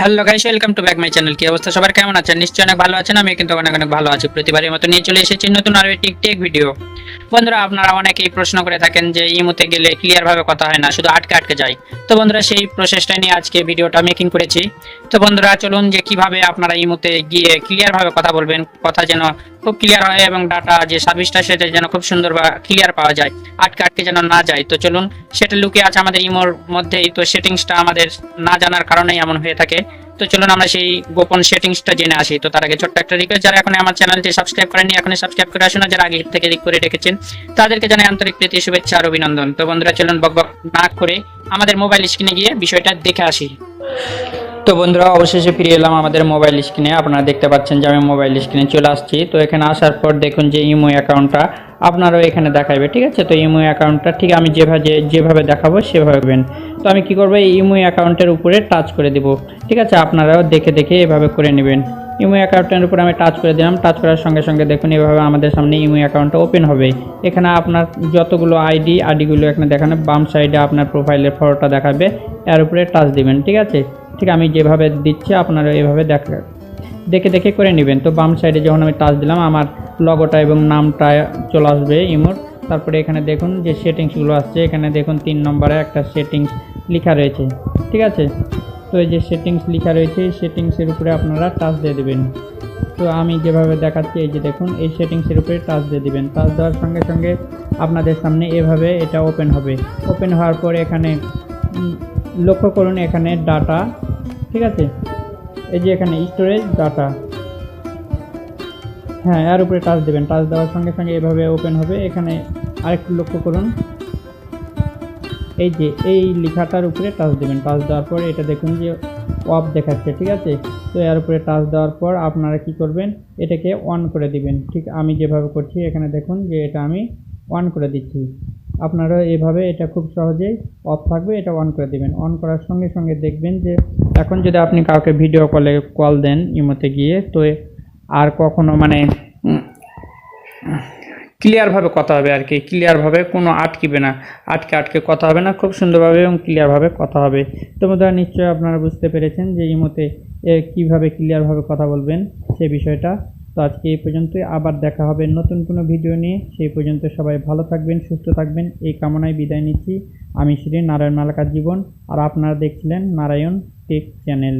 Hello guys, welcome to back my channel. কি অবস্থা? সবার কেমন আছেন? নিশ্চয়ই অনেক ভালো আছেন। আমি কিন্তু অনেক অনেক ভালো আছি। প্রতিবারের মতো নিয়ে চলে এসেছি নতুন আরও একটি ভিডিও বন্ধুরা, আপনারা অনেকেই প্রশ্ন করে থাকেন যে ইমোতে গেলে ক্লিয়ার ভাবে কথা হয় না, শুধু আটকে আটকে যায় তো বন্ধুরা, সেই প্রসেসটা নিয়ে আজকে ভিডিওটা মেকিং করেছি। তো বন্ধুরা, চলুন যে কীভাবে আপনারা ইমোতে গিয়ে ক্লিয়ার ভাবে কথা বলবেন, কথা যেন খুব ক্লিয়ার হয় এবং ডাটা যে সার্ভিসটা সেটা যেন খুব সুন্দর বা ক্লিয়ার পাওয়া যায়, আটকে আটকে যেন না যায়। তো চলুন, সেটা লুকিয়ে আছে আমাদের ইমোর মধ্যেই, তো সেটিংসটা আমাদের না জানার কারণেই এমন হয়ে থাকে। তো চলুন আমরা সেই গোপন সেটিংসটা জেনে আসি। তো তার আগে ছোট্ট একটা রিকোয়েস্ট যারা এখন আমার চ্যানেলটি সাবস্ক্রাইব করেননি এখন সাবস্ক্রাইব করে আসুন যারা আগে থেকে দিক করে রেখেছেন, তাদেরকে জানাই আন্তরিক প্রীতি, শুভেচ্ছা আর অভিনন্দন। তো বন্ধুরা, চলুন বক বক না করে আমাদের মোবাইল স্ক্রিনে গিয়ে বিষয়টা দেখে আসি। তো বন্ধুরা, অবশেষে ফিরে এলাম আমাদের মোবাইল স্ক্রিনে আপনারা দেখতে পাচ্ছেন যে আমি মোবাইল স্ক্রিনে চলে আসছি। তো এখানে আসার পর দেখুন যে ইমো অ্যাকাউন্টটা আপনারও এখানে দেখাবে ঠিক আছে? তো ইমো অ্যাকাউন্টটা ঠিক আমি যেভাবে যেভাবে দেখাবো সেভাবে তো আমি কি করব? ইমো অ্যাকাউন্টের উপরে টাচ করে দিব। ঠিক আছে? আপনারাও দেখে দেখে এভাবে করে নেবেন। ইমো অ্যাকাউন্টের উপর আমি টাচ করে দিলাম। টাচ করার সঙ্গে সঙ্গে দেখুন, এভাবে আমাদের সামনে ইমো অ্যাকাউন্টটা ওপেন হবে। এখানে আপনার যতগুলো আইডি, আইডিগুলো এখানে দেখানো, বাম সাইডে আপনার প্রোফাইলের ফটোটা দেখাবে। এর উপরে টাচ দিবেন। ঠিক আছে? ঠিক আমি যেভাবে দিচ্ছি, আপনারা এভাবে দেখা, দেখে দেখে করে নেবেন। তো বাম সাইডে যখন আমি টাচ দিলাম, আমার লগোটা এবং নামটা চলে আসবে ইমোর। তারপরে এখানে দেখুন যে সেটিংসগুলো আসছে। এখানে দেখুন তিন নম্বরে একটা সেটিংস লেখা রয়েছে। ঠিক আছে? তো এই যে সেটিংস লেখা রয়েছে, এই সেটিংসের উপরে আপনারা টাচ দিয়ে দেবেন। তো আমি যেভাবে দেখাচ্ছি, এই যে দেখুন, এই সেটিংসের উপরে টাচ দিয়ে দিবেন। টাচ দেওয়ার সঙ্গে সঙ্গে আপনাদের সামনে এভাবে এটা ওপেন হবে। ওপেন হওয়ার পরে এখানে লক্ষ্য করুন এখানে ডাটা, ঠিক আছে? এই যে এখানে স্টোরেজ ডাটা। হ্যাঁ এর উপরে টাচ দেবেন। টাচ দেওয়ার সঙ্গে সঙ্গে এভাবে ওপেন হবে। এখানে আরেকটু লক্ষ্য করুন। এই যে, এই লেখাটার উপরে টাচ দেবেন। টাচ দেওয়ার পর এটা দেখুন যে অফ দেখাচ্ছে, ঠিক আছে? তো এর উপরে টাচ দেওয়ার পর আপনারা কি করবেন? এটাকে অন করে দিবেন। ঠিক আমি যেভাবে করছি, এখানে দেখুন যে এটা আমি অন করে দিচ্ছি। আপনারা এভাবে এটা খুব সহজেই অফ থাকবে, এটা অন করে দিবেন। অন করার সঙ্গে সঙ্গে দেখবেন যে, এখন যদি আপনি কাউকে ভিডিও কলে কল দেন ইমোতে গিয়ে, তো আর কখনো মানে ক্লিয়ারভাবে কথা হবে আর কি। ক্লিয়ারভাবে কোনো আটকিবে না। আটকে আটকে কথা হবে না, খুব সুন্দরভাবে এবং ক্লিয়ারভাবে কথা হবে। তো বোধহয় নিশ্চয়ই আপনারা বুঝতে পেরেছেন যে ইমোতে কীভাবে ক্লিয়ারভাবে কথা বলবেন সে বিষয়টা। তো আজকে এই পর্যন্তই। আবার দেখা হবে নতুন কোনো ভিডিও নিয়ে। সেই পর্যন্ত সবাই ভালো থাকবেন, সুস্থ থাকবেন। এই কামনায় বিদায় নিচ্ছি। আমি শ্রী নারায়ণ মালাকার জীবন। আর আপনারা দেখছিলেন নারায়ণ টেক চ্যানেল।